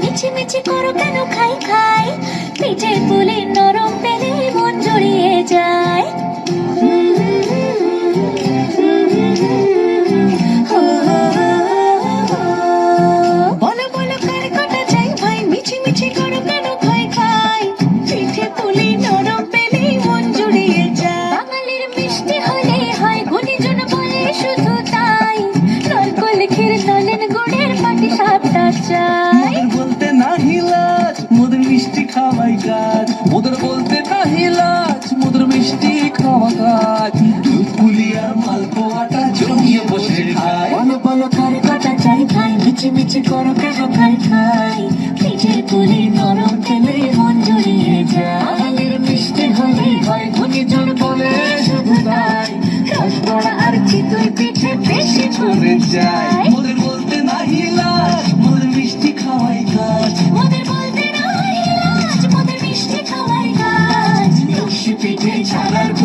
মিছি মিছি করো কেন খাই খাই। পিঠে পুলি ক্ষীর নলেন গুড়ের পাটি সাপটা চাই। বলতে নাহি লাজ মোদের মিষ্টি খাওয়াই কাজ। মোদের বলতে নাহি লাজ মোদের মিষ্টি খাওয়া কাজ। দুধ পুলি আর মালপোয়াটা জমিয়ে বসে খায় বলো বলো কার কটা চাই খাই মিছি মিছি করো কেন খাই খাই? পিঠে পুলি নরম খেলে মন জড়িয়ে যায়। বাঙালির মিষ্টি হলে হয় গুণীজন বলে শুধু তাই। রসবড়া আর চিতই পিঠে বেশি করে যায়। Let's